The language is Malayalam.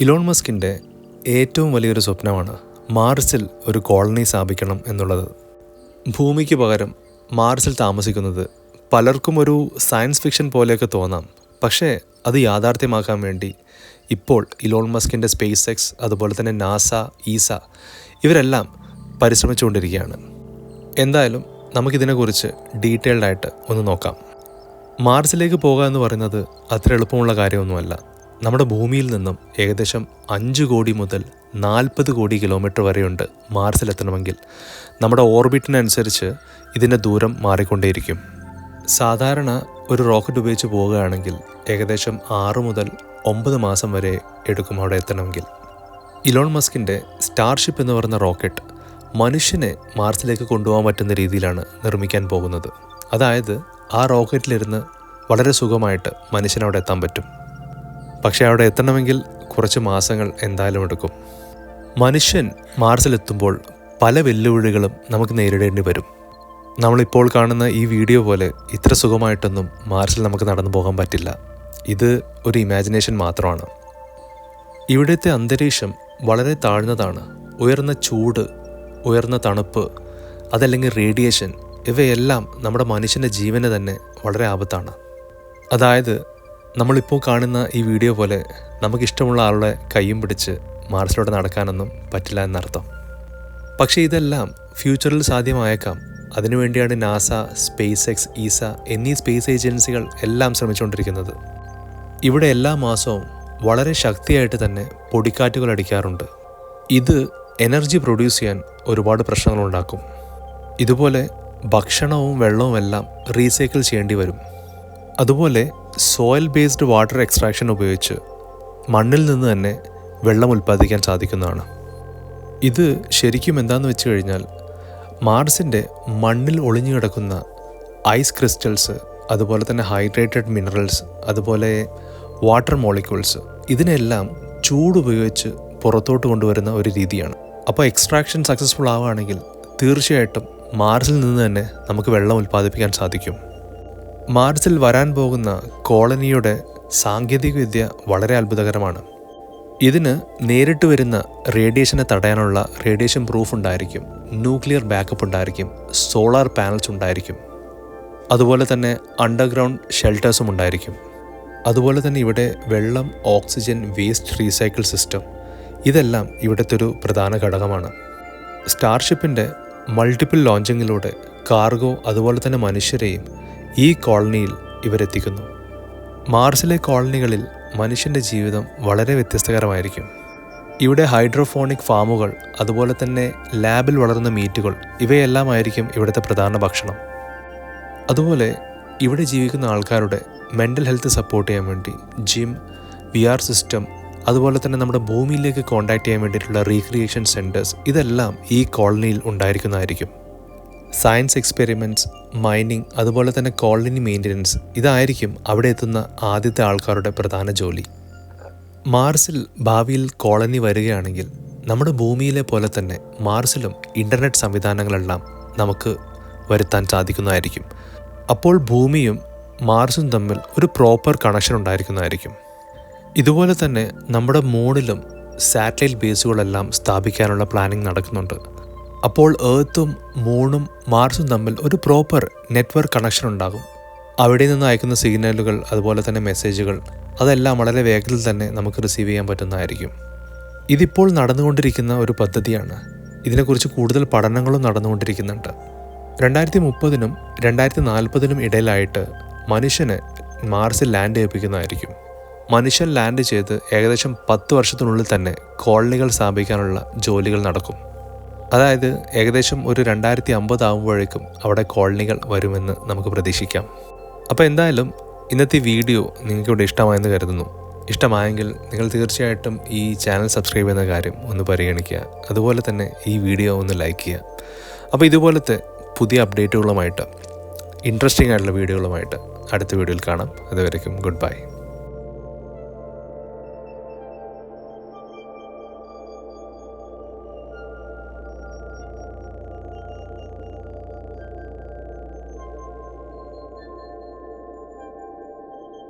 ഇലോൺ മസ്കിന്റെ ഏറ്റവും വലിയൊരു സ്വപ്നമാണ് മാർസിൽ ഒരു കോളനി സ്ഥാപിക്കണം എന്നുള്ളത്. ഭൂമിക്ക് പകരം മാർസിൽ താമസിക്കുന്നത് പലർക്കും ഒരു സയൻസ് ഫിക്ഷൻ പോലെയൊക്കെ തോന്നാം. പക്ഷേ അത് യാഥാർത്ഥ്യമാക്കാൻ വേണ്ടി ഇപ്പോൾ ഇലോൺ മസ്കിന്റെ സ്പേസ് എക്സ് അതുപോലെ തന്നെ നാസ ഈസ ഇവരെല്ലാം പരിശ്രമിച്ചുകൊണ്ടിരിക്കുകയാണ്. എന്തായാലും നമുക്കിതിനെക്കുറിച്ച് ഡീറ്റെയിൽഡായിട്ട് ഒന്ന് നോക്കാം. മാർസിലേക്ക് പോകുക എന്ന് പറയുന്നത് അത്ര എളുപ്പമുള്ള കാര്യമൊന്നുമല്ല. നമ്മുടെ ഭൂമിയിൽ നിന്നും ഏകദേശം അഞ്ച് കോടി മുതൽ നാൽപ്പത് കോടി കിലോമീറ്റർ വരെയുണ്ട് മാർസിലെത്തണമെങ്കിൽ നമ്മുടെ ഓർബിറ്റിനനുസരിച്ച് ഇതിന്റെ ദൂരം മാറിക്കൊണ്ടേയിരിക്കും. സാധാരണ ഒരു റോക്കറ്റ് ഉപയോഗിച്ച് പോവുകയാണെങ്കിൽ ഏകദേശം ആറ് മുതൽ ഒമ്പത് മാസം വരെ എടുക്കും അവിടെ എത്തണമെങ്കിൽ. ഇലോൺ മസ്കിന്റെ സ്റ്റാർഷിപ്പ് എന്ന് പറയുന്ന റോക്കറ്റ് മനുഷ്യനെ മാർസിലേക്ക് കൊണ്ടുപോകാൻ പറ്റുന്ന രീതിയിലാണ് നിർമ്മിക്കാൻ പോകുന്നത്. അതായത് ആ റോക്കറ്റിലിരുന്ന് വളരെ സുഖമായിട്ട് മനുഷ്യനവിടെ എത്താൻ പറ്റും. പക്ഷേ അവിടെ എത്തണമെങ്കിൽ കുറച്ച് മാസങ്ങൾ എന്തായാലും എടുക്കും. മനുഷ്യൻ മാർസിലെത്തുമ്പോൾ പല വെല്ലുവിളികളും നമുക്ക് നേരിടേണ്ടി വരും. നമ്മളിപ്പോൾ കാണുന്ന ഈ വീഡിയോ പോലെ ഇത്ര സുഖമായിട്ടൊന്നും മാർസിൽ നമുക്ക് നടന്നു പോകാൻ പറ്റില്ല. ഇത് ഒരു ഇമാജിനേഷൻ മാത്രമാണ്. ഇവിടുത്തെ അന്തരീക്ഷം വളരെ താഴ്ന്നതാണ്. ഉയർന്ന ചൂട് ഉയർന്ന തണുപ്പ് അതല്ലെങ്കിൽ റേഡിയേഷൻ ഇവയെല്ലാം നമ്മുടെ മനുഷ്യന്റെ ജീവന് തന്നെ വളരെ ആപത്താണ്. അതായത് നമ്മളിപ്പോൾ കാണുന്ന ഈ വീഡിയോ പോലെ നമുക്കിഷ്ടമുള്ള ആളുടെ കൈയും പിടിച്ച് മാർസിലൂടെ നടക്കാനൊന്നും പറ്റില്ല എന്നർത്ഥം. പക്ഷേ ഇതെല്ലാം ഫ്യൂച്ചറിൽ സാധ്യമായേക്കാം. അതിനുവേണ്ടിയാണ് നാസ സ്പേസ് എക്സ് ഈസ എന്നീ സ്പേസ് ഏജൻസികൾ എല്ലാം ശ്രമിച്ചുകൊണ്ടിരിക്കുന്നത്. ഇവിടെ എല്ലാ മാസവും വളരെ ശക്തിയായിട്ട് തന്നെ പൊടിക്കാറ്റുകൾ അടിക്കാറുണ്ട്. ഇത് എനർജി പ്രൊഡ്യൂസ് ചെയ്യാൻ ഒരുപാട് പ്രശ്നങ്ങളുണ്ടാക്കും. ഇതുപോലെ ഭക്ഷണവും വെള്ളവും എല്ലാം റീസൈക്കിൾ ചെയ്യേണ്ടി വരും. അതുപോലെ സോയിൽ ബേസ്ഡ് വാട്ടർ എക്സ്ട്രാക്ഷൻ ഉപയോഗിച്ച് മണ്ണിൽ നിന്ന് തന്നെ വെള്ളം ഉൽപ്പാദിക്കാൻ സാധിക്കുന്നതാണ്. ഇത് ശരിക്കും എന്താണെന്ന് വെച്ച് കഴിഞ്ഞാൽ മാർസിന്റെ മണ്ണിൽ ഒളിഞ്ഞു കിടക്കുന്ന ഐസ് ക്രിസ്റ്റൽസ് അതുപോലെ തന്നെ ഹൈഡ്രേറ്റഡ് മിനറൽസ് അതുപോലെ വാട്ടർ മോളിക്യൂൾസ് ഇതിനെല്ലാം ചൂട് ഉപയോഗിച്ച് പുറത്തോട്ട് കൊണ്ടുവരുന്ന ഒരു രീതിയാണ്. അപ്പോൾ എക്സ്ട്രാക്ഷൻ സക്സസ്ഫുൾ ആവുകയാണെങ്കിൽ തീർച്ചയായിട്ടും മാർസിൽ നിന്ന് തന്നെ നമുക്ക് വെള്ളം ഉൽപ്പാദിപ്പിക്കാൻ സാധിക്കും. മാർസിൽ വരാൻ പോകുന്ന കോളനിയുടെ സാങ്കേതികവിദ്യ വളരെ അത്ഭുതകരമാണ്. ഇതിന് നേരിട്ട് വരുന്ന റേഡിയേഷനെ തടയാനുള്ള റേഡിയേഷൻ പ്രൂഫ് ഉണ്ടായിരിക്കും ന്യൂക്ലിയർ ബാക്കപ്പ് ഉണ്ടായിരിക്കും സോളാർ പാനൽസ് ഉണ്ടായിരിക്കും. അതുപോലെ തന്നെ അണ്ടർഗ്രൗണ്ട് ഷെൽട്ടേഴ്സും ഉണ്ടായിരിക്കും. അതുപോലെ തന്നെ ഇവിടെ വെള്ളം ഓക്സിജൻ വേസ്റ്റ് റീസൈക്കിൾ സിസ്റ്റം ഇതെല്ലാം ഇവിടുത്തെ ഒരു പ്രധാന ഘടകമാണ്. സ്റ്റാർഷിപ്പിന്റെ മൾട്ടിപ്പിൾ ലോഞ്ചിങ്ങിലൂടെ കാർഗോ അതുപോലെ തന്നെ മനുഷ്യരെയും ഈ കോളനിയിൽ ഇവരെത്തിക്കുന്നു. മാർസിലെ കോളനികളിൽ മനുഷ്യന്റെ ജീവിതം വളരെ വ്യത്യസ്തകരമായിരിക്കും. ഇവിടെ ഹൈഡ്രോഫോണിക് ഫാമുകൾ അതുപോലെ തന്നെ ലാബിൽ വളർന്ന മീറ്റുകൾ ഇവയെല്ലാമായിരിക്കും ഇവിടുത്തെ പ്രധാന ഭക്ഷണം. അതുപോലെ ഇവിടെ ജീവിക്കുന്ന ആൾക്കാരുടെ മെന്റൽ ഹെൽത്ത് സപ്പോർട്ട് ചെയ്യാൻ വേണ്ടി ജിം വി ആർ സിസ്റ്റം അതുപോലെ തന്നെ നമ്മുടെ ഭൂമിയിലേക്ക് കോണ്ടാക്ട് ചെയ്യാൻ വേണ്ടിയിട്ടുള്ള റീക്രിയേഷൻ സെന്റേഴ്സ് ഇതെല്ലാം ഈ കോളനിയിൽ ഉണ്ടായിരിക്കുന്നതായിരിക്കും. സയൻസ് എക്സ്പെരിമെന്റ്സ് മൈനിങ് അതുപോലെ തന്നെ കോളനി മെയിന്റനൻസ് ഇതായിരിക്കും അവിടെ എത്തുന്ന ആദ്യത്തെ ആൾക്കാരുടെ പ്രധാന ജോലി. മാർസിൽ ഭാവിയിൽ കോളനി വരികയാണെങ്കിൽ നമ്മുടെ ഭൂമിയിലെ പോലെ തന്നെ മാർസിലും ഇന്റർനെറ്റ് സംവിധാനങ്ങളെല്ലാം നമുക്ക് വരുത്താൻ സാധിക്കുന്നതായിരിക്കും. അപ്പോൾ ഭൂമിയും മാർസും തമ്മിൽ ഒരു പ്രോപ്പർ കണക്ഷൻ ഉണ്ടായിരിക്കുന്നതായിരിക്കും. ഇതുപോലെ തന്നെ നമ്മുടെ മൂണിലും സാറ്റലൈറ്റ് ബേസുകളെല്ലാം സ്ഥാപിക്കാനുള്ള പ്ലാനിങ് നടക്കുന്നുണ്ട്. അപ്പോൾ ഏർത്തും മൂണും മാർസും തമ്മിൽ ഒരു പ്രോപ്പർ നെറ്റ്വർക്ക് കണക്ഷൻ ഉണ്ടാകും. അവിടെ നിന്ന് അയക്കുന്ന സിഗ്നലുകൾ അതുപോലെ തന്നെ മെസ്സേജുകൾ അതെല്ലാം വളരെ വേഗത്തിൽ തന്നെ നമുക്ക് റിസീവ് ചെയ്യാൻ പറ്റുന്നതായിരിക്കും. ഇതിപ്പോൾ നടന്നുകൊണ്ടിരിക്കുന്ന ഒരു പദ്ധതിയാണ്. ഇതിനെക്കുറിച്ച് കൂടുതൽ പഠനങ്ങളും നടന്നുകൊണ്ടിരിക്കുന്നുണ്ട്. രണ്ടായിരത്തി മുപ്പതിനും രണ്ടായിരത്തി നാൽപ്പതിനും ഇടയിലായിട്ട് മനുഷ്യന് മാർസിൽ ലാൻഡ് ചെയ്യിപ്പിക്കുന്നതായിരിക്കും. മനുഷ്യൻ ലാൻഡ് ചെയ്ത് ഏകദേശം പത്ത് വർഷത്തിനുള്ളിൽ തന്നെ കോളനികൾ സ്ഥാപിക്കാനുള്ള ജോലികൾ നടക്കും. അതായത് ഏകദേശം ഒരു രണ്ടായിരത്തി അമ്പത് ആകുമ്പോഴേക്കും അവിടെ കോളനികൾ വരുമെന്ന് നമുക്ക് പ്രതീക്ഷിക്കാം. അപ്പോൾ എന്തായാലും ഇന്നത്തെ വീഡിയോ നിങ്ങൾക്ക് ഇവിടെ ഇഷ്ടമായെന്ന് കരുതുന്നു. ഇഷ്ടമായെങ്കിൽ നിങ്ങൾ തീർച്ചയായിട്ടും ഈ ചാനൽ സബ്സ്ക്രൈബ് ചെയ്യുന്ന കാര്യം ഒന്ന് പരിഗണിക്കുക. അതുപോലെ തന്നെ ഈ വീഡിയോ ഒന്ന് ലൈക്ക് ചെയ്യുക. അപ്പോൾ ഇതുപോലത്തെ പുതിയ അപ്ഡേറ്റുകളുമായിട്ട് ഇൻട്രസ്റ്റിംഗ് ആയിട്ടുള്ള വീഡിയോകളുമായിട്ട് അടുത്ത വീഡിയോയിൽ കാണാം. അതുവരയ്ക്കും ഗുഡ് ബൈ.